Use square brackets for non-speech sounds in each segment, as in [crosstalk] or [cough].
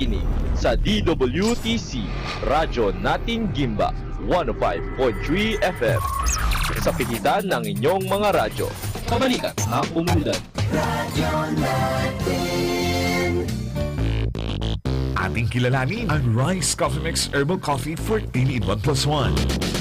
nakikinig sa DWTC, Radyo Natin Gimba, 105.3 FM. Sa pigitan ng inyong mga radyo. Kabalikan ang komunidad. Ating kilalanin ang Rice Coffee Mix Herbal Coffee 14 in 1 plus 1.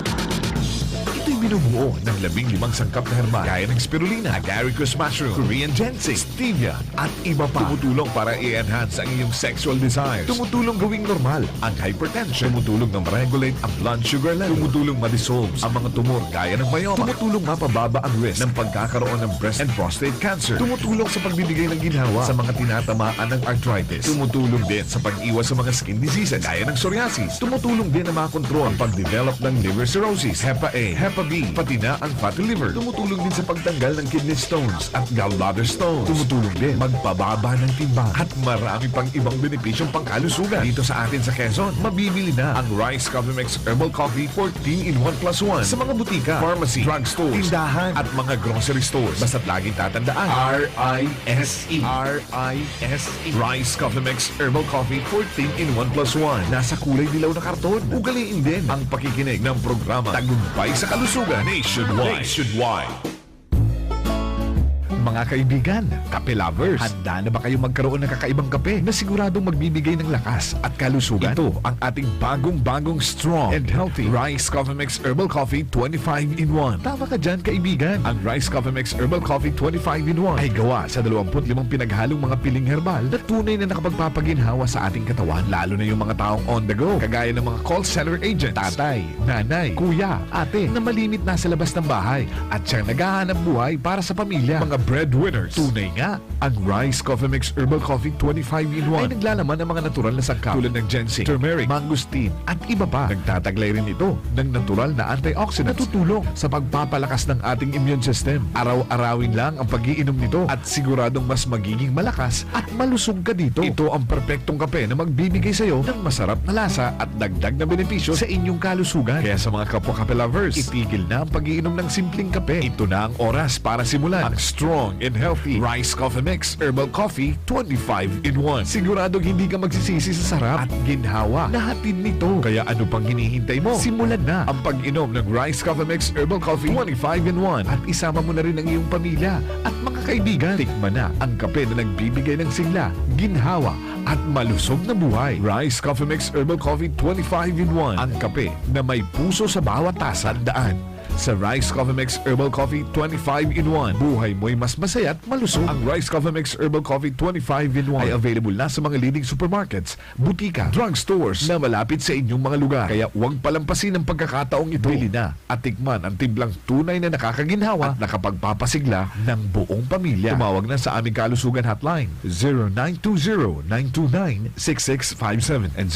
Binubuo ng labing limang sangkap na herbal gaya ng spirulina, agaricus mushroom, Korean ginseng, stevia, at iba pa. Tumutulong para i-enhance ang iyong sexual desires. Tumutulong gawing normal ang hypertension. Tumutulong na ma-regulate ang blood sugar level. Tumutulong ma-dissolve ang mga tumor gaya ng myoma. Tumutulong mapababa ang risk ng pagkakaroon ng breast and prostate cancer. Tumutulong sa pagbibigay ng ginhawa sa mga tinatamaan ng arthritis. Tumutulong din sa pag-iwas sa mga skin diseases gaya ng psoriasis. Tumutulong din na makontrol ang pag-develop ng liver cirrhosis, HEPA A, B, pati na ang fatty liver. Tumutulong din sa pagtanggal ng kidney stones at gallbladder stones. Tumutulong din magpababa ng timbang at marami pang ibang benepisyong pangkalusugan. Dito sa atin sa Quezon, mabibili na ang Rice Coffee Mix Herbal Coffee 14 in 1 plus 1 sa mga butika, pharmacy, drugstores, tindahan at mga grocery stores. Basta't laging tatandaan, R-I-S-E. R-I-S-E. Rice Coffee Mix Herbal Coffee 14 in 1 plus 1. Nasa kulay dilaw na karton. Ugaliin din ang pakikinig ng programa Tagumpay sa Kalusugan Nationwide. Nationwide. Mga kaibigan, kape lovers, handa na ba kayo magkaroon ng kakaibang kape na siguradong magbibigay ng lakas at kalusugan? Ito ang ating bagong-bagong strong and healthy Rice Coffee Mix Herbal Coffee 25 in 1. Tama ka dyan, kaibigan. Ang Rice Coffee Mix Herbal Coffee 25 in 1 ay gawa sa 25 pinaghalong mga piling herbal na tunay na nakapagpapaginhawa sa ating katawan, lalo na yung mga taong on the go, kagaya ng mga call center agents, tatay, nanay, kuya, ate, na malimit na sa labas ng bahay at siyang naghahanap buhay para sa pamilya. Mga breadwinners. Tunay nga, ang Rice Coffee Mix Herbal Coffee 25 in 1 ay naglalaman ng mga natural na sangkap tulad ng ginseng, turmeric, mangosteen, at iba pa. Nagtataglay rin ito ng natural na antioxidants na tutulong sa pagpapalakas ng ating immune system. Araw-arawin lang ang pag-iinom nito at siguradong mas magiging malakas at malusog ka dito. Ito ang perpektong kape na magbibigay sa iyo ng masarap na lasa at dagdag na benepisyo sa inyong kalusugan. Kaya sa mga kapwa kape lovers, itigil na ang pag-iinom ng simpleng kape. Ito na ang oras para simulan ang strong and healthy Rice Coffee Mix Herbal Coffee 25 in 1. Siguradong hindi ka magsisisi sa sarap at ginhawa na hatid nito. Kaya ano pang hinihintay mo? Simulan na ang pag-inom ng Rice Coffee Mix Herbal Coffee 25 in 1 at isama mo na rin ang iyong pamilya at mga kaibigan. Tikman na ang kape na nagbibigay ng sigla, ginhawa at malusog na buhay. Rice Coffee Mix Herbal Coffee 25 in 1. Ang kape na may puso sa bawat tasa. Daan sa Rice Coffee Mix Herbal Coffee 25 in 1. Buhay mo'y mas masaya at malusog. Ang Rice Coffee Mix Herbal Coffee 25 in 1 ay available na sa mga leading supermarkets, butika, drugstores na malapit sa inyong mga lugar. Kaya huwag palampasin ang pagkakataong ito. Bili na at tikman ang timblang tunay na nakakaginhawa at nakapagpapasigla ng buong pamilya. Tumawag na sa aming kalusugan hotline 0920-929-6657 and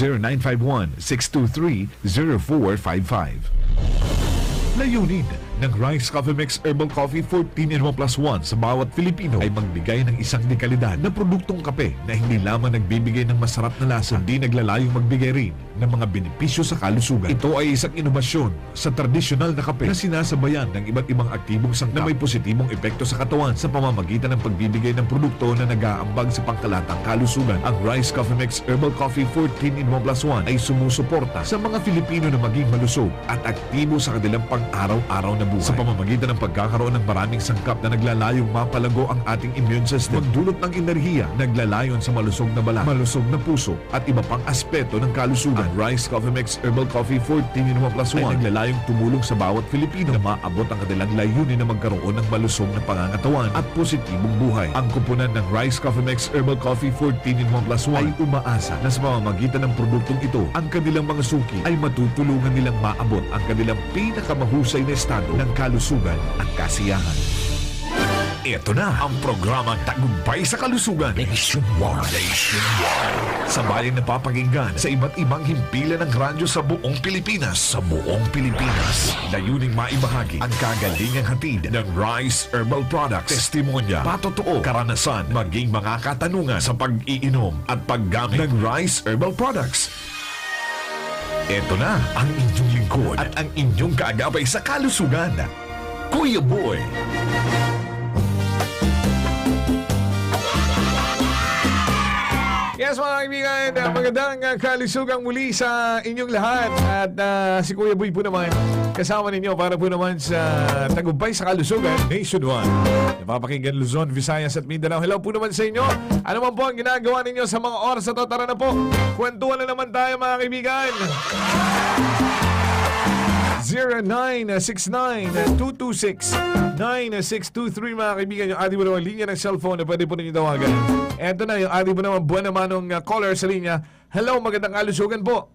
0951-623-0455. Layunin ng Rice Coffee Mix Herbal Coffee 14 in 1 plus 1 sa bawat Filipino ay magbigay ng isang dekalidad na produktong kape na hindi lamang nagbibigay ng masarap na lasa, hindi naglalayong magbigay rin ng mga benepisyo sa kalusugan. Ito ay isang inovasyon sa tradisyonal na kape na sinasabayan ng iba't ibang aktibong sangkap na may positibong epekto sa katawan sa pamamagitan ng pagbibigay ng produkto na nag-aambag sa pangkalatang kalusugan. Ang Rice Coffee Mix Herbal Coffee 14 in 1 plus 1 ay sumusuporta sa mga Filipino na maging malusog at aktibo sa kanilang pang-araw-araw na buhay. Sa pamamagitan ng pagkakaroon ng maraming sangkap na naglalayong mapalago ang ating immune system, magdulot ng enerhiya, naglalayon sa malusog na balat, malusog na puso, at iba pang aspeto ng kalusugan. Ang Rice Coffee Mix Herbal Coffee 14 in 1 plus 1 ay naglalayong tumulong sa bawat Filipino na maabot ang kanilang layunin na magkaroon ng malusog na pangangatawan at positibong buhay. Ang kupunan ng Rice Coffee Mix Herbal Coffee 14 in 1 plus 1 ay umaasa na sa pamamagitan ng produktong ito, ang kanilang mga suki ay matutulungan nilang maabot ang kanilang pinakamahusay na estado ng kalusugan at kasiyahan. Ito na ang programang Tagumpay sa Kalusugan Nationwide. Nationwide. Sa bayang napapakinggan sa iba't ibang himpilan ng radyo sa buong Pilipinas. Sa buong Pilipinas. Layuning maibahagi ang kagalingang hatid ng Rice Herbal Products. Testimonya, patotoo, karanasan, maging mga katanungan sa pag-iinom at paggamit ng Rice Herbal Products. Ito na ang inyong lingkod at ang inyong kaagapay sa kalusugan. Kuya Boy. Yes mga kaibigan, uh, magandang uh, kalusugang muli sa inyong lahat. At uh, si Kuya Boy po naman, kasama ninyo para po naman sa tagumpay sa kalusugan nationwide. Napapakinggan Luzon, Visayas at Mindanao. Hello po naman sa inyo. Ano man po ang ginagawa ninyo sa mga oras na to? Tara na po. Kwentuhan na naman tayo mga kaibigan. 0969-226-9623 mga kaibigan yung ating naman linya ng cellphone na pwede po ninyo tawagan. Eto na yung ating naman buwan naman ng uh, caller sa linya. Hello, magandang kalusugan po.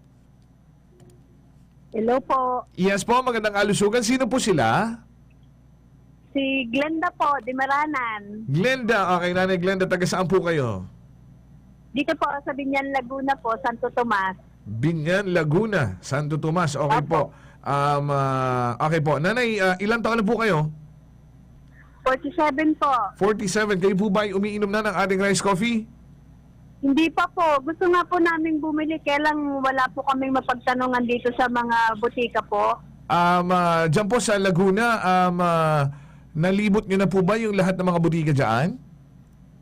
Hello po. Yes po, magandang kalusugan. Sino po sila? Si Glenda po, Dimaranan. Glenda. Okay, Nanay Glenda, taga saan po kayo? Dito po sa Binyan, Laguna po, Santo Tomas. Binyan, Laguna, Santo Tomas. Okay po. Um, ah, okay po. Nanay, ah, ilang taon na po kayo? 47 po. 47. Kayo po ba ay umiinom na ng ating rice coffee? Hindi pa po. Gusto nga po namin bumili. Kaya lang wala po kaming mapagtanungan dito sa mga butika po. Um, ah, dyan po sa Laguna, um, ah, nalibot nyo na po ba yung lahat ng mga butika dyan?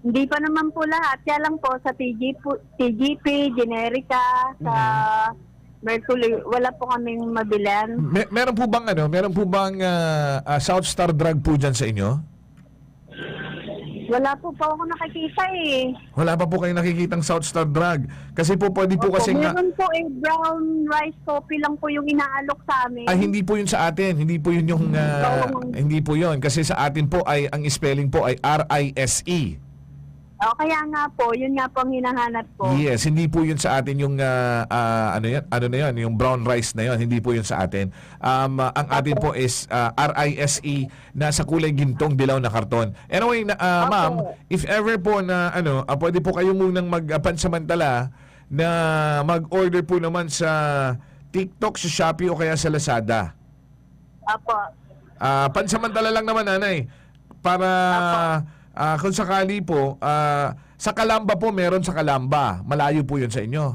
Hindi pa naman po lahat. Kaya lang po sa TG po, TGP, Generica, sa Mercury, wala po kaming mabilan. Me- meron po bang ano, meron po bang ah, ah, South Star drug po dyan sa inyo? Wala po po ako nakikita eh. Wala pa po kayo nakikitang South Star drug. Kasi po pwede po Opo, kasi nga, meron po eh, brown rice coffee lang po yung inaalok sa amin. ay hindi po yun sa atin. Hindi po yun yung, ah, Oo. hindi po yun. Kasi sa atin po ay, ang spelling po ay R-I-S-E. O, kaya nga po, yun nga po ang hinahanap ko. Yes, hindi po yun sa atin yung ah, ah, ano yan, ano na yun, yung brown rice na yun, hindi po yun sa atin. Um, ah, ang atin po is ah, R-I-S-E na sa kulay gintong dilaw na karton. Anyway, na, ah, Opo. ma'am, if ever po na ano, ah, pwede po kayo munang magpansamantala na mag-order po naman sa TikTok, sa Shopee o kaya sa Lazada. Apo. Ah, pansamantala lang naman, nanay. Para ah, kung sakali po, ah, sa Kalamba po, meron sa Kalamba. Malayo po yun sa inyo.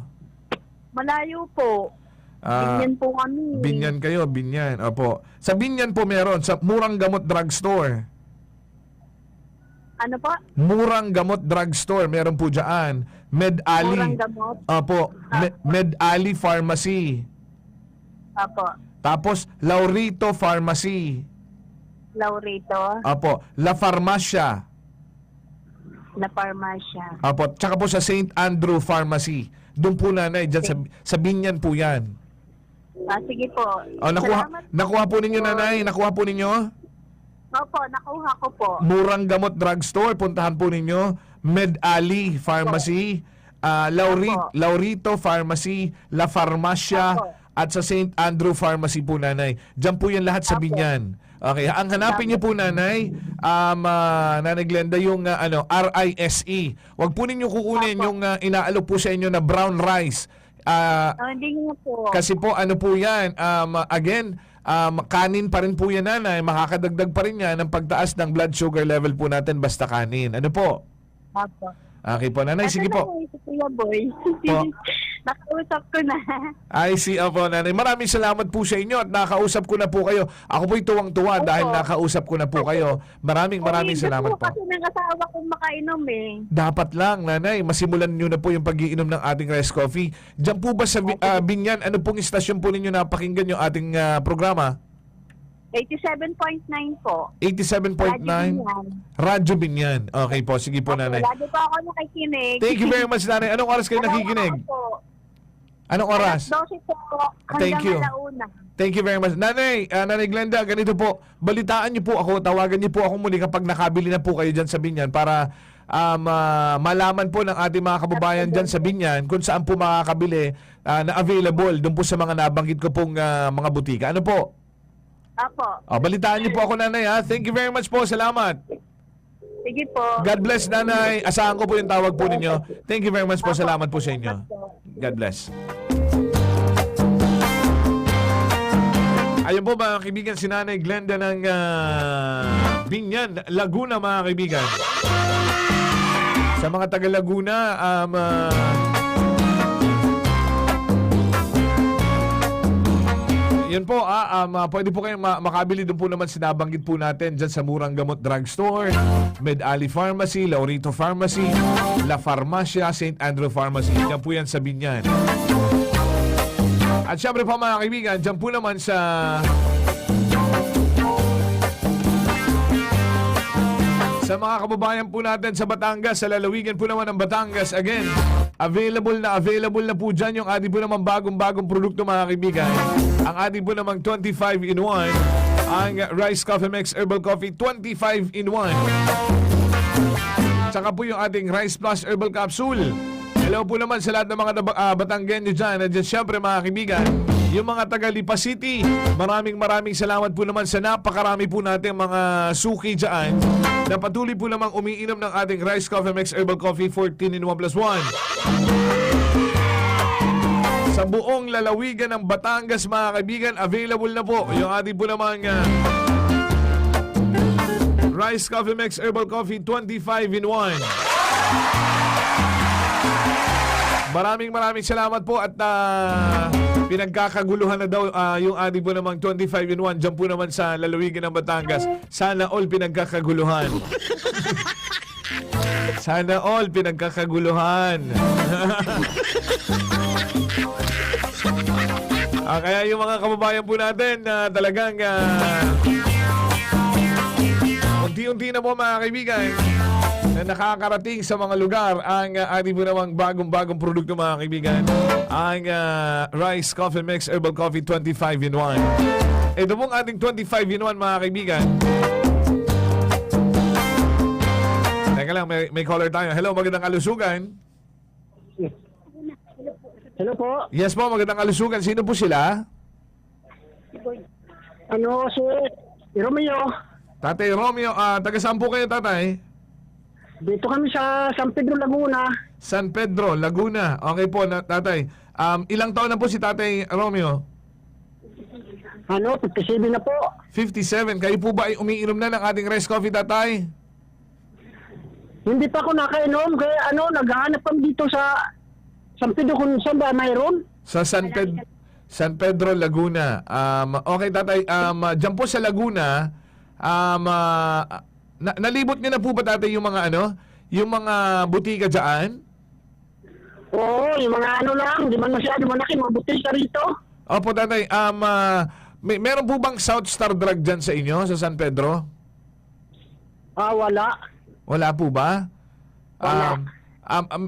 Malayo po. Ah, Binyan po kami. Binyan kayo, Binyan. Opo. Sa Binyan po meron, sa Murang Gamot Drugstore. Ano po? Murang Gamot Drugstore, meron po dyan. Med Ali. Murang gamot. Opo. Me- Med Ali Pharmacy. Apo. Tapos, Laurito Pharmacy. Laurito. Opo. La Farmacia. La Farmacia. Apo, tsaka po sa St. Andrew Pharmacy. Doon po nanay, dyan sa, sa Binyan po yan. Ah, sige po. Oh, nakuha, Salamat nakuha po ninyo nanay, nakuha po ninyo? Opo, nakuha ko po. Murang Gamot Drugstore, puntahan po ninyo. Med Ali Pharmacy, ah, Lauri, Opo. Laurito Pharmacy, La Farmacia, Opo. at sa St. Andrew Pharmacy po nanay. Diyan po yan lahat sa Opo. Binyan. Okay, ang hanapin niyo po nanay, um, ah, Nanay Glenda, yung ah, ano, RISE. Huwag po ninyo kukunin yung ah, inaalok po sa inyo na brown rice. Ah, Oh, hindi nga po. kasi po ano po yan, um, again, um, kanin pa rin po yan nanay, makakadagdag pa rin yan ng pagtaas ng blood sugar level po natin basta kanin. Ano po? Opo. Okay po nanay, sige po. Ito na Kuya Boy. Po. [laughs] Nakausap ko na. I see, opo nanay. Maraming salamat po sa inyo at nakausap ko na po kayo. Ako po'y tuwang-tuwa Opo. dahil nakausap ko na po kayo. Maraming maraming Eh, salamat po. ko kasi ng asawa kong makainom eh. Dapat lang, nanay, masimulan nyo na po yung pagiinom ng ating rice coffee. Diyan po ba sa Bi- ah, Binyan, ano pong istasyon po ninyo napakinggan yung ating ah, programa? 87.9 po. 87.9 Radyo Binyan. Radyo Binyan. Okay po, sige po nanay. Lagi po ako nakikinig. Thank you very much nanay. Anong oras kayo nakikinig? Araw-araw po. Anong oras? Alas 12 po Thank you. alauna. Thank you very much. Nanay, ah, Nanay Glenda, ganito po. Balitaan niyo po ako, tawagan niyo po ako muli kapag nakabili na po kayo dyan sa Binyan para um, ah, malaman po ng ating mga kababayan dyan sa Binyan kung saan po makakabili ah, na available doon po sa mga nabanggit ko pong ah, mga butika. Ano po? Apo. Oh, balitaan niyo po ako, Nanay. Ha? Thank you very much po. Salamat. Sige po. God bless, Nanay. Asahan ko po yung tawag po ninyo. Thank you very much po. Salamat po sa inyo. God bless. Ayun po mga kaibigan, si Nanay Glenda ng ah, Binyan, Laguna mga kaibigan. Sa mga taga Laguna, um, ah, yun po, ah, um, ah, pwede po kayong ma- makabili doon po naman sinabanggit po natin dyan sa Murang Gamot Drugstore, Med Ali Pharmacy, Laurito Pharmacy, La Farmacia, St. Andrew Pharmacy. Yan po yan sa Binyan. At syempre po mga kaibigan, dyan po naman sa Sa mga kababayan po natin sa Batangas, sa lalawigan po naman ng Batangas, again, available na available na po dyan yung ating po naman bagong-bagong produkto mga kaibigan. Ang ating po namang 25 in 1, ang Rice Coffee Mix Herbal Coffee 25 in 1. Tsaka po yung ating Rice Plus Herbal Capsule. Hello po naman sa lahat ng mga uh, Batanggenyo dyan. At dyan syempre mga kaibigan, yung mga taga Lipa City, maraming maraming salamat po naman sa napakarami po natin mga suki dyan na patuloy po namang umiinom ng ating Rice Coffee Mix Herbal Coffee 14 in 1 plus 1. Sa buong lalawigan ng Batangas mga kaibigan, available na po yung ating po namang uh, Rice Coffee Mix Herbal Coffee 25 in 1. Maraming maraming salamat po at uh, pinagkakaguluhan na daw uh, yung ating po namang 25 in 1 dyan po naman sa lalawigan ng Batangas. Sana all pinagkakaguluhan. [laughs] Sana all pinagkakaguluhan. [laughs] ah, kaya yung mga kababayan po natin na talagang uh, unti-unti na po mga kaibigan na nakakarating sa mga lugar ang uh, ating po namang bagong-bagong produkto mga kaibigan. Ang uh, Rice Coffee Mix Herbal Coffee 25 in 1. Ito pong ating 25 in 1 mga kaibigan. Teka lang, may, may caller tayo. Hello, magandang kalusugan. Hello po. Yes po, magandang kalusugan. Sino po sila? Ano si Romeo? Tatay Romeo, ah, taga saan po kayo tatay? Dito kami sa San Pedro Laguna. San Pedro, Laguna. Okay po, na, tatay. Um, ilang taon na po si tatay Romeo? Ano, 57 na po. 57. Kayo po ba ay umiinom na ng ating rice coffee, tatay? Hindi pa ako nakainom kaya ano, naghahanap kami dito sa San Pedro kung saan ba mayroon. Sa San, Ped- San Pedro, Laguna. Um, okay, tatay. Um, dyan po sa Laguna, um, uh, na- nalibot niyo na po ba tatay yung mga ano? Yung mga butika dyan? Oo, yung mga ano lang, di man masyado malaki, mga butis ka rito. Opo, tatay. Um, uh, may, meron po bang South Star Drug dyan sa inyo, sa San Pedro? Ah, wala. Wala po ba? Wala. Um, um, um,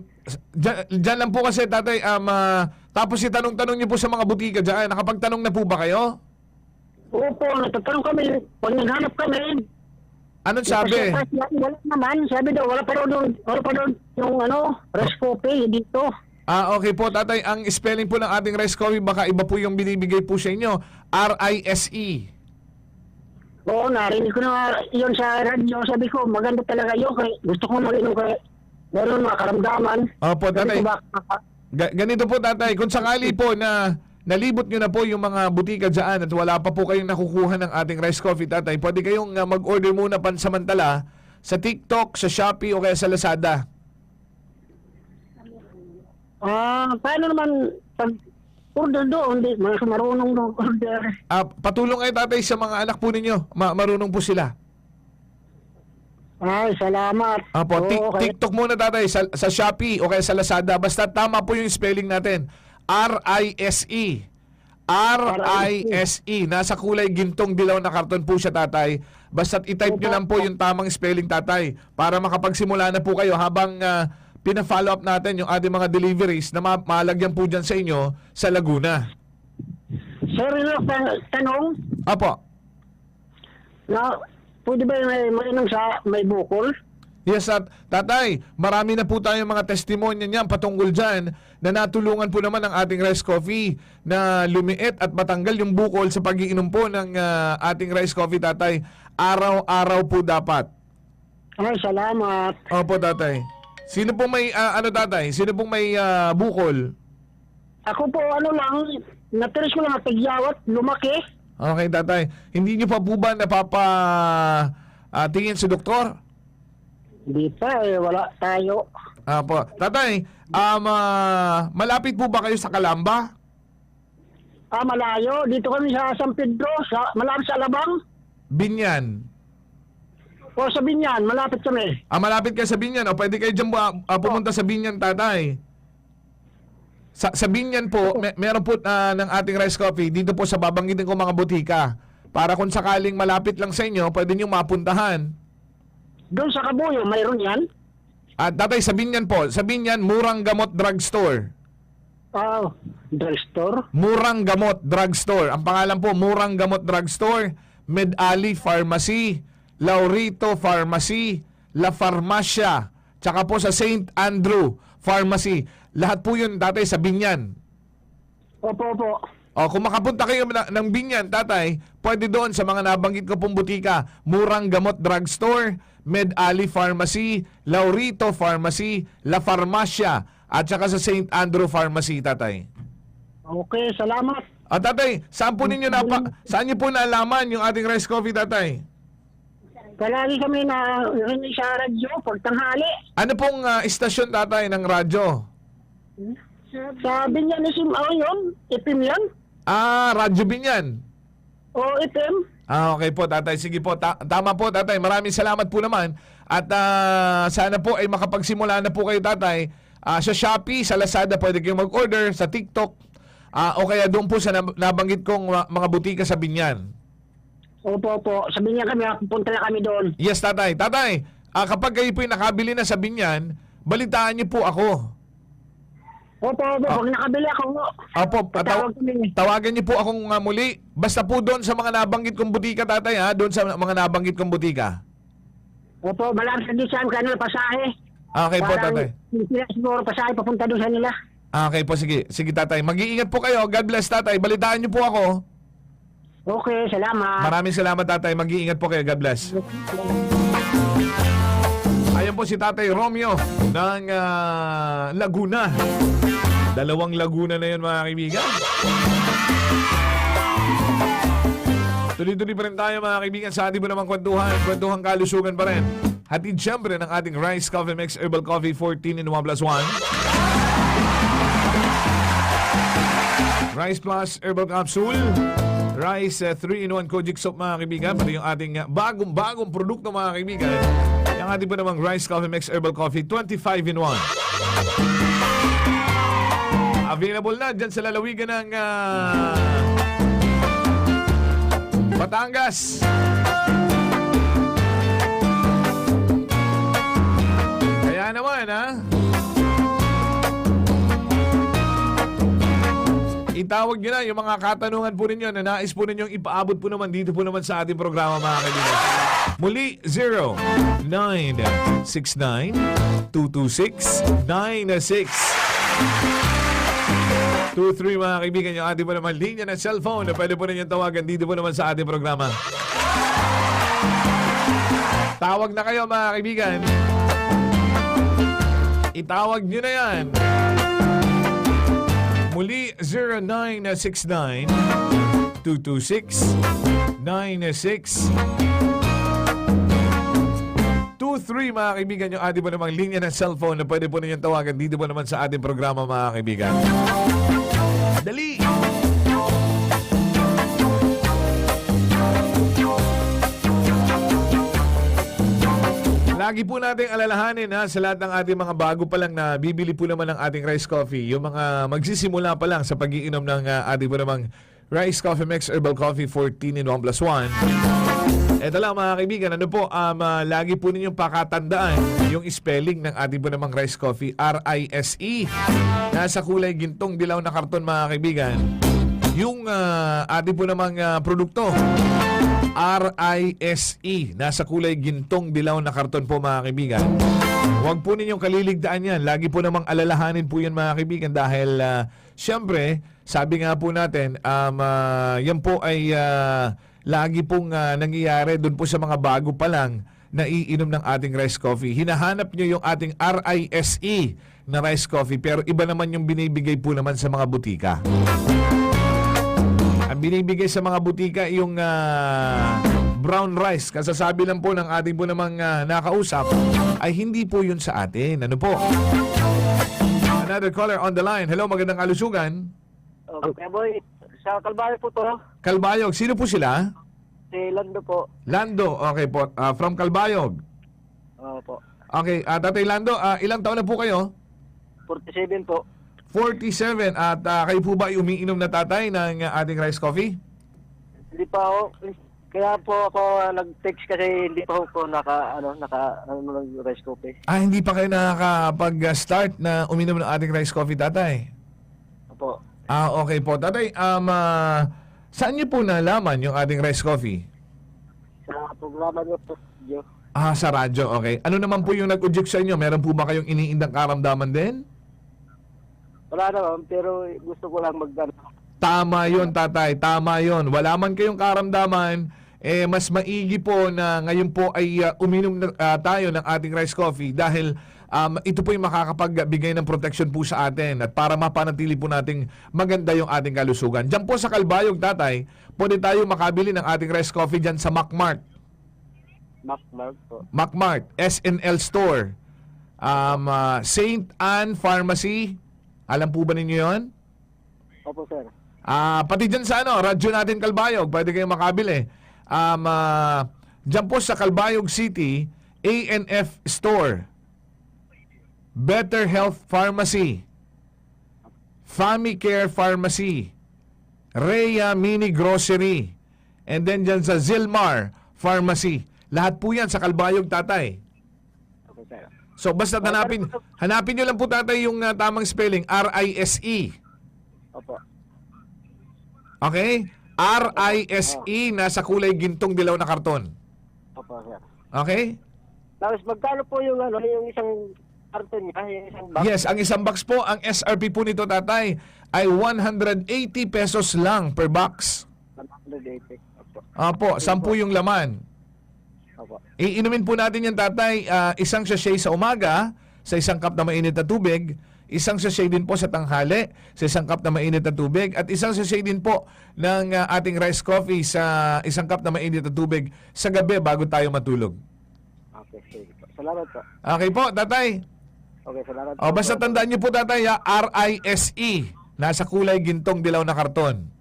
dyan, dyan lang po kasi, tatay. Um, uh, tapos itanong-tanong niyo po sa mga butika dyan. Nakapagtanong na po ba kayo? Opo, natatanong kami, pag naghanap kami, Anong sabi? Kasi, wala naman, sabi daw, wala pa doon, wala pa doon yung ano, rice coffee dito. Ah, okay po, tatay. Ang spelling po ng ating rice coffee, baka iba po yung binibigay po sa inyo. R-I-S-E. Oo, narinig ko na yun sa radyo. Sabi ko, maganda talaga yun. Kaya gusto ko mag-inom kaya meron mga karamdaman. Opo, Sabi tatay. ko, baka, Ga- ganito po, tatay. Kung sakali po na nalibot nyo na po yung mga butika dyan at wala pa po kayong nakukuha ng ating rice coffee, tatay, pwede kayong uh, mag-order muna pansamantala sa TikTok, sa Shopee o kaya sa Lazada. ah, paano naman pag order doon, hindi, mga marunong doon order. Ah, patulong kayo, tatay, sa mga anak po ninyo. Ma- marunong po sila. Ay, salamat. Apo, Tik- kaya- TikTok muna tatay sa, sa Shopee o kaya sa Lazada. Basta tama po yung spelling natin. R-I-S-E. R-I-S-E. Nasa kulay gintong dilaw na karton po siya tatay. Basta i-type nyo lang po yung tamang spelling tatay para makapagsimula na po kayo habang ah, pina-follow up natin yung ating mga deliveries na ma- malagyan po dyan sa inyo sa Laguna. Sir, yun ang tanong Apo. na pwede ba may mainom sa may bukol? Yes, at tatay, marami na po tayong mga testimonya niyan patungkol dyan na natulungan po naman ng ating rice coffee na lumiit at matanggal yung bukol sa pagiinom po ng ah, ating rice coffee, tatay. Araw-araw po dapat. Ay, salamat. Opo, tatay. Sino pong may, ah, ano tatay, sino pong may ah, bukol? Ako po, ano lang, natiris ko lang at tigyawat, lumaki. Okay, tatay. Hindi niyo pa po ba napapa ah, tingin sa doktor? Hindi pa eh, wala tayo. Apo. Tatay, um, ah, malapit po ba kayo sa Kalamba? Ah, malayo. Dito kami sa San Pedro, sa, malapit sa Alabang. Binyan. O sa Binyan, malapit kami. Ah, malapit ka sa Binyan. O pwede kayo dyan ah, pumunta sa Binyan, tatay. Sa, sa Binyan po, may, meron po ah, ng ating rice coffee dito po sa babanggitin ko mga butika. Para kung sakaling malapit lang sa inyo, pwede nyo mapuntahan. Doon sa Kabuyo, mayroon yan. At tatay, sa Binyan po, sa Binyan, Murang Gamot Drugstore. Ah, drugstore. Murang Gamot Drugstore. Ang pangalan po, Murang Gamot Drugstore, Med Ali Pharmacy, Laurito Pharmacy, La Farmacia, tsaka po sa St. Andrew Pharmacy. Lahat po yun, tatay, sa Binyan. Opo, opo. O, kung makapunta kayo na- ng Binyan, tatay, pwede doon sa mga nabanggit ko pong butika. Murang Gamot Drugstore, Med Ali Pharmacy, Laurito Pharmacy, La Farmacia, at saka sa St. Andrew Pharmacy, tatay. Okay, salamat. Ah, tatay, saan po ninyo napa, saan niyo po nalaman yung ating rice coffee, tatay? Palagi kami na rinig sa radyo pag tanghali. Ano pong ah, istasyon, tatay, ng radyo? Sa Binyan Isim, oh yun, itim yan. Ah, Radyo Binyan. O itim. Ah, okay po, tatay. Sige po. Ta- tama po, tatay. Maraming salamat po naman. At ah, sana po ay makapagsimula na po kayo, tatay. Ah, sa Shopee, sa Lazada, pwede kayong mag-order. Sa TikTok. Ah, o kaya doon po sa nab- nabanggit kong ma- mga butika sa Binyan. Opo, opo. Sa Binyan kami, pupunta na kami doon. Yes, tatay. Tatay, ah, kapag kayo po ay nakabili na sa Binyan, balitaan niyo po ako. Opo, opo. Pag nakabili ako, Opo, taw- tawagan niyo po akong ah, muli. Basta po doon sa mga nabanggit kong butika, tatay, ha? Doon sa mga nabanggit kong butika. opo, malapit sa disam, kanila pasahe. Ah, Okay po, Parang tatay. Sila siguro pasahe papunta doon sa nila. Ah, Okay po, sige. Sige, tatay. Mag-iingat po kayo. God bless, tatay. Balitaan niyo po ako. Okay, salamat. Maraming salamat, tatay. Mag-iingat po kayo. God bless. Ayan po si Tatay Romeo ng ah, Laguna. Dalawang Laguna na yun, mga kaibigan. Tuloy-tuloy pa rin tayo, mga kaibigan, sa ating po namang kwentuhan. Kwentuhan kalusugan pa rin. Hatid siyempre ng ating Rice Coffee Mix Herbal Coffee 14 in 1 plus 1. Rice Plus Herbal Capsule. Rice uh, 3-in-1 Kojic Soap mga kaibigan. Pati yung ating uh, bagong-bagong produkto mga kaibigan. Yung ating po namang Rice Coffee Mix Herbal Coffee 25-in-1. Available na dyan sa lalawigan ng uh, Batangas. Kaya Itawag nyo na yung mga katanungan po ninyo na nais po ninyong ipaabot po naman dito po naman sa ating programa mga kaibigan. Muli, 0969-226-96 2-3 mga kaibigan yung ating po naman linya ng cellphone na pwede po ninyong tawagan dito po naman sa ating programa. Tawag na kayo mga kaibigan. Itawag nyo na yan. Muli 0969 226 96 23 mga kaibigan yung ating po namang linya ng cellphone na pwede po ninyong tawagan dito po naman sa ating programa mga kaibigan. Dali! Lagi po nating alalahanin ha, sa lahat ng ating mga bago pa lang na bibili po naman ng ating rice coffee. Yung mga magsisimula pa lang sa pagiinom ng uh, ating po namang Rice Coffee Mix Herbal Coffee 14 in 1 plus 1. Ito lang mga kaibigan, ano po, um, ah, lagi po ninyong pakatandaan yung spelling ng ating po namang rice coffee, R-I-S-E. Nasa kulay gintong dilaw na karton mga kaibigan. Yung ah, ating po namang ah, produkto, R-I-S-E. Nasa kulay gintong dilaw na karton po mga kaibigan. Huwag po ninyong kaliligtaan yan. Lagi po namang alalahanin po yan mga kaibigan dahil ah, syempre, sabi nga po natin, um, ah, yan po ay ah, lagi pong ah, nangyayari doon po sa mga bago pa lang na iinom ng ating rice coffee. Hinahanap nyo yung ating R-I-S-E na rice coffee pero iba naman yung binibigay po naman sa mga butika. Binibigay sa mga butika yung ah, brown rice. Kasasabi lang po ng ating po namang ah, nakausap ay hindi po yun sa atin. Ano po? Another caller on the line. Hello, magandang kalusugan. Okay, boy. Sa Kalbayo po to. Kalbayog. Sino po sila? Si Lando po. Lando. Okay po. Ah, from Kalbayog. Oo po. Okay. ah, Tatay Lando, ah, ilang taon na po kayo? 47 po. 47. At ah, kayo po ba ay umiinom na tatay ng ating rice coffee? Hindi pa ako. Kaya po ako ah, nag-text kasi hindi pa ako naka, ano, naka, ano, nag-rice coffee. Ah, hindi pa kayo nakakapag-start na uminom ng ating rice coffee, tatay? Opo. Ah, okay po. Tatay, um, ah, saan niyo po nalaman yung ating rice coffee? Sa programa niyo po, Diyo. Ah, sa radyo, okay. Ano naman po yung nag-udyok sa inyo? Meron po ba kayong iniindang karamdaman din? Wala naman, pero gusto ko lang mag, ano, Tama yon tatay. Tama yon Wala man kayong karamdaman, eh, mas maigi po na ngayon po ay ah, uminom na, ah, tayo ng ating rice coffee dahil um, ito po yung makakapagbigay ng protection po sa atin at para mapanatili po nating maganda yung ating kalusugan. Diyan po sa Kalbayog, tatay, pwede tayo makabili ng ating rice coffee dyan sa Macmart. Mac Mark po. Macmart, SNL Store, um, ah, St. Anne Pharmacy. Alam po ba ninyo yon? Opo, sir. Ah, pati dyan sa ano, radyo natin Kalbayog, pwede kayong makabili. Um, ah, dyan po sa Kalbayog City, ANF Store, Better Health Pharmacy, Famicare Pharmacy, Rhea Mini Grocery, and then dyan sa Zilmar Pharmacy. Lahat po yan sa Kalbayog, tatay. So basta hanapin, hanapin nyo lang po tatay yung ah, tamang spelling, R-I-S-E. Opo. Okay? R-I-S-E nasa kulay gintong dilaw na karton. Opo, sir. Okay? Tapos magkano po yung, ano, yung isang karton niya, yung isang box? Yes, ang isang box po, ang SRP po nito tatay ay 180 pesos lang per box. 180. Opo. Opo, 10 yung laman. Iinumin po natin yan tatay, ah, isang sachet sa umaga, sa isang cup na mainit na tubig, isang sachet din po sa tanghali, sa isang cup na mainit na tubig, at isang sachet din po ng ah, ating rice coffee sa isang cup na mainit na tubig sa gabi bago tayo matulog. Okay, sige po. Salamat po. Okay po, tatay. Okay, salamat O, basta tandaan niyo po tatay, ha? R-I-S-E. E. Nasa kulay gintong dilaw na karton.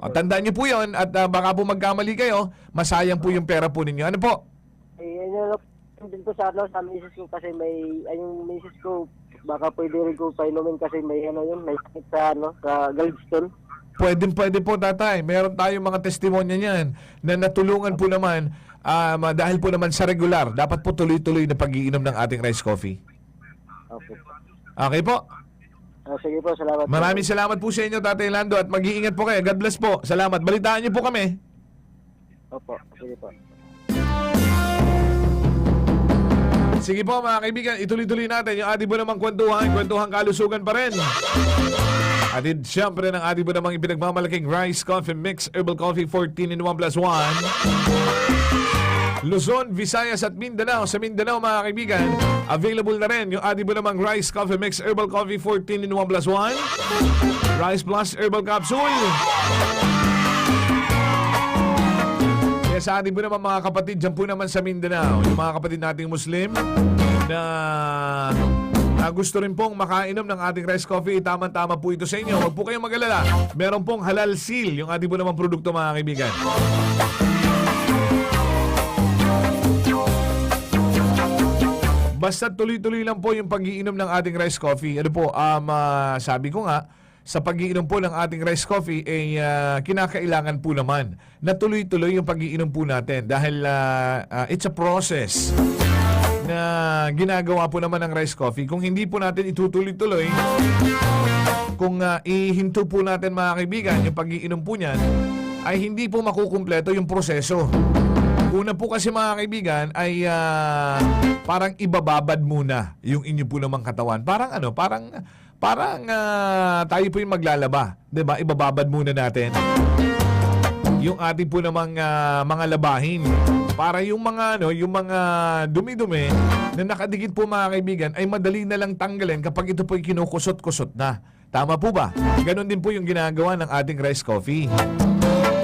O, tandaan niyo po yon at ah, baka po magkamali kayo, masayang po yung pera po ninyo. Ano po? Eh, ano lang din po sa ano, sa misis ko kasi may, ay yung misis ko, baka pwede rin ko painumin kasi may ano yun, may sakit sa ano, sa gallstone. Pwede, pwede po tatay. Meron tayong mga testimonya niyan na natulungan po naman um, dahil po naman sa regular. Dapat po tuloy-tuloy na pag-iinom ng ating rice coffee. Okay. Okay po. Ah, sige po, salamat. po. Maraming salamat po sa inyo, Tatay Lando, at mag-iingat po kayo. God bless po. Salamat. Balitaan niyo po kami. Opo, sige po. Sige po mga kaibigan, ituloy-tuloy natin yung ating po namang kwentuhan, kwentuhan kalusugan pa rin. At it, syempre ng ating po namang ipinagmamalaking Rice Coffee Mix Herbal Coffee 14 in 1 plus 1. Luzon, Visayas at Mindanao. Sa Mindanao mga kaibigan, available na rin yung po namang Rice Coffee Mix Herbal Coffee 14 in 1 plus 1. Rice Plus Herbal Capsule. Kaya sa ating po naman mga kapatid, dyan po naman sa Mindanao, yung mga kapatid nating Muslim na, na gusto rin pong makainom ng ating rice coffee, tama-tama po ito sa inyo. Huwag po kayong mag-alala. Meron pong halal seal yung ating po naman produkto mga kaibigan. Basta tuloy-tuloy lang po yung pag-iinom ng ating rice coffee. Ano po, um, ah, sabi ko nga, sa pag-iinom po ng ating rice coffee, eh, ah, kinakailangan po naman na tuloy-tuloy yung pag-iinom po natin dahil ah, ah, it's a process na ginagawa po naman ng rice coffee. Kung hindi po natin itutuloy-tuloy, kung ah, ihinto po natin mga kaibigan, yung pag-iinom po niyan, ay hindi po makukumpleto yung proseso. Una po kasi mga kaibigan ay ah, parang ibababad muna yung inyo po namang katawan. Parang ano, parang parang ah, tayo po yung maglalaba, 'di ba? Ibababad muna natin yung ating po namang ah, mga labahin para yung mga ano, yung mga dumi-dumi na nakadikit po mga kaibigan ay madali na lang tanggalin kapag ito po ay kinukusot-kusot na. Tama po ba? Ganon din po yung ginagawa ng ating rice coffee.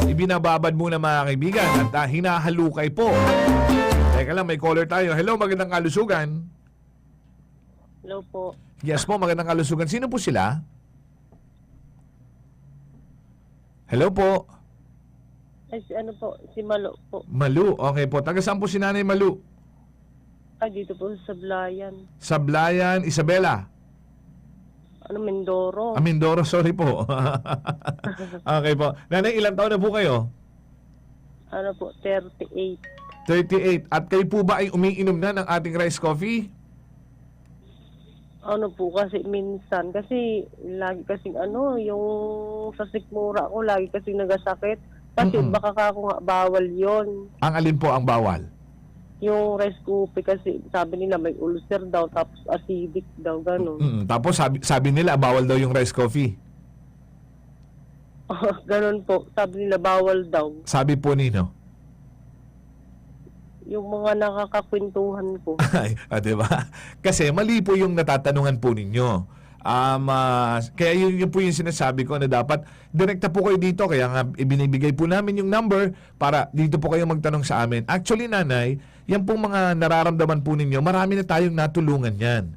Ibinababad muna mga kaibigan at ah, hinahalukay po. Teka lang, may caller tayo. Hello, magandang kalusugan. Hello po. Yes po, magandang kalusugan. Sino po sila? Hello po. Ay, si ano po, si Malo po. Malu. Okay po. Taga saan po si Nanay Malu? Ay, dito po sa Sablayan. Sablayan, Isabela. Ano, Mindoro. Ah, Mindoro, sorry po. [laughs] okay po. Nanay, ilang taon na po kayo? ano po, 38. 38. At kayo po ba ay umiinom na ng ating rice coffee? Ano po kasi minsan, kasi lagi kasing ano, yung sa sikmura ko, lagi kasing nagasakit. Kasi Mm-mm. baka ka ako nga bawal yon Ang alin po ang bawal? Yung rice coffee kasi sabi nila may ulcer daw, tapos acidic daw, gano'n. Mm, tapos sabi, sabi nila bawal daw yung rice coffee. [laughs] gano'n po, sabi nila bawal daw. Sabi po nino. Yung mga nakakakwentuhan ko. [laughs] Ay, ah, di ba? Kasi mali po yung natatanungan po ninyo. Um, ah, kaya yun, yun po yung sinasabi ko na dapat direkta po kayo dito. Kaya nga ibinibigay po namin yung number para dito po kayo magtanong sa amin. Actually, nanay, yan pong mga nararamdaman po ninyo, marami na tayong natulungan yan.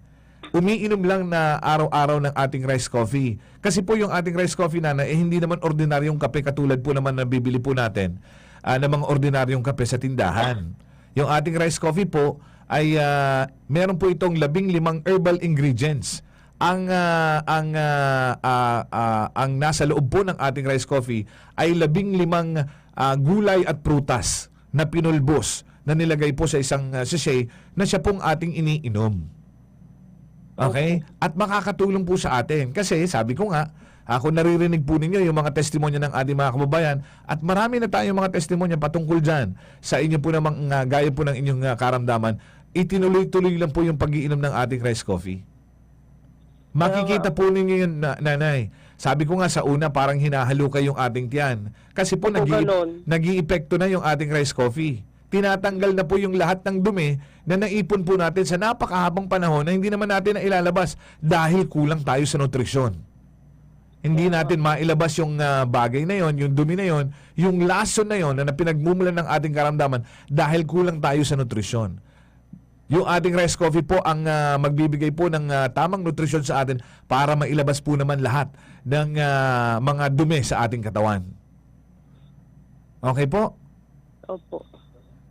Umiinom lang na araw-araw ng ating rice coffee. Kasi po yung ating rice coffee, nanay, eh, hindi naman ordinaryong kape katulad po naman na bibili po natin ah, ng mga ordinaryong kape sa tindahan. Yung ating rice coffee po ay ah, meron po itong labing limang herbal ingredients. Ang ah, ang ah, ah, ah, ang nasa loob po ng ating rice coffee ay labing limang ah, gulay at prutas na pinulbos na nilagay po sa isang uh, sachet na siya pong ating iniinom. Okay? At makakatulong po sa atin. Kasi sabi ko nga, ako naririnig po ninyo yung mga testimonya ng ating mga kababayan at marami na tayong mga testimonya patungkol dyan sa inyo po namang uh, gaya po ng inyong uh, karamdaman. Itinuloy-tuloy lang po yung pagiinom ng ating rice coffee. Makikita po ninyo yun, na, nanay. Sabi ko nga sa una, parang hinahalo yung ating tiyan. Kasi po, Opo, nag ganon. nag-iepekto na yung ating rice coffee. Tinatanggal na po yung lahat ng dumi na naipon po natin sa napakahabang panahon na hindi naman natin na ilalabas dahil kulang tayo sa nutrisyon. Hindi natin mailabas yung ah, bagay na yon, yung dumi na yon, yung lason na yon na pinagmumulan ng ating karamdaman dahil kulang tayo sa nutrisyon. Yung ating rice coffee po ang ah, magbibigay po ng ah, tamang nutrisyon sa atin para mailabas po naman lahat ng ah, mga dumi sa ating katawan. Okay po? Opo.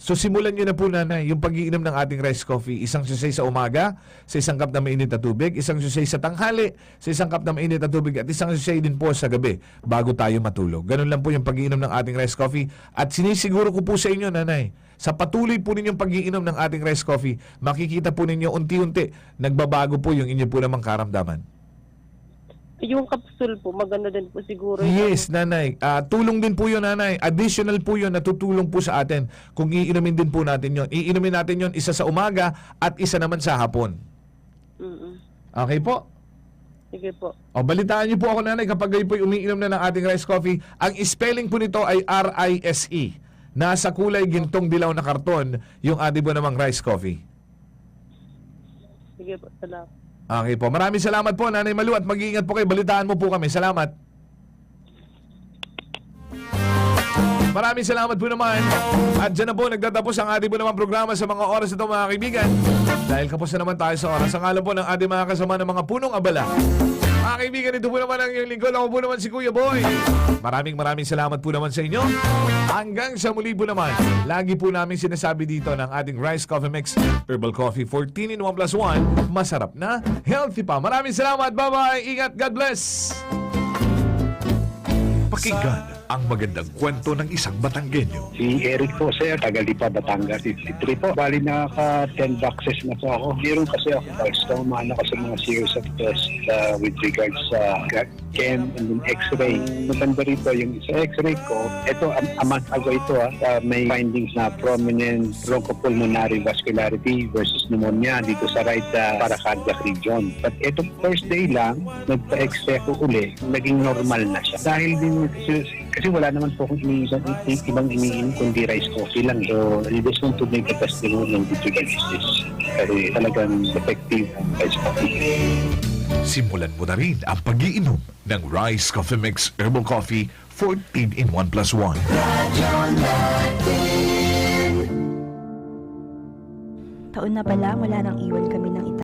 So simulan nyo na po nanay yung pag-iinom ng ating rice coffee. Isang susay sa umaga, sa isang cup na mainit na tubig, isang susay sa tanghali, sa isang cup na mainit na tubig, at isang susay din po sa gabi bago tayo matulog. Ganun lang po yung pag-iinom ng ating rice coffee. At sinisiguro ko po sa inyo nanay, sa patuloy po ninyong pag-iinom ng ating rice coffee, makikita po ninyo unti-unti nagbabago po yung inyo po namang karamdaman. Yung capsule po, maganda din po siguro. yung Yes, nanay. Ah, tulong din po yun, nanay. Additional po yun, natutulong po sa atin. Kung iinumin din po natin yun. Iinumin natin yun isa sa umaga at isa naman sa hapon. Mm-mm. Okay po? Sige po. O, balitaan niyo po ako, nanay, kapag kayo po umiinom na ng ating rice coffee. Ang spelling po nito ay R-I-S-E. Nasa kulay gintong dilaw na karton yung ating po namang rice coffee. Sige po, salamat. Okay po. Maraming salamat po, Nanay Malu, at mag-iingat po kayo. Balitaan mo po kami. Salamat. Maraming salamat po naman. At dyan na po nagtatapos ang ating po naman programa sa mga oras ito mga kaibigan. Dahil kapos na naman tayo sa oras. Ang alam po ng ating mga kasama ng mga punong abala. Mga kaibigan, ito po naman ang iyong lingkod. Ako po naman si Kuya Boy. Maraming maraming salamat po naman sa inyo. Hanggang sa muli po naman, lagi po namin sinasabi dito ng ating Rice Coffee Mix Herbal Coffee 14 in 1 plus 1. Masarap na, healthy pa. Maraming salamat. Bye-bye. Ingat. God bless. Pakinggan ang magandang kwento ng isang Batanggenyo. Si Eric po, sir, taga Lipa, Batangas, 53 po. Bali, nakaka 10 boxes na po ako. Meron kasi ako gusto umano ko sa mga series of tests uh, with regards sa chem and then x-ray. Maganda rito yung sa x-ray ko, ito, a, a month ago ito, ah, uh, may findings na prominent bronchopulmonary vascularity versus pneumonia dito sa right uh, paracardiac region. But ito, first day lang, nagpa-x-ray ako uli, naging normal na siya. Dahil din kasi, kasi wala naman po akong iniisang ibang iniinom kundi rice coffee lang. So, I just want to make a testimony regards to this. Kasi talagang effective ang rice coffee. Simulan mo na rin ang pag-iinom ng Rice Coffee Mix Herbal Coffee 14 in 1 plus 1. Taon na pala wala nang iwan kami ng ita.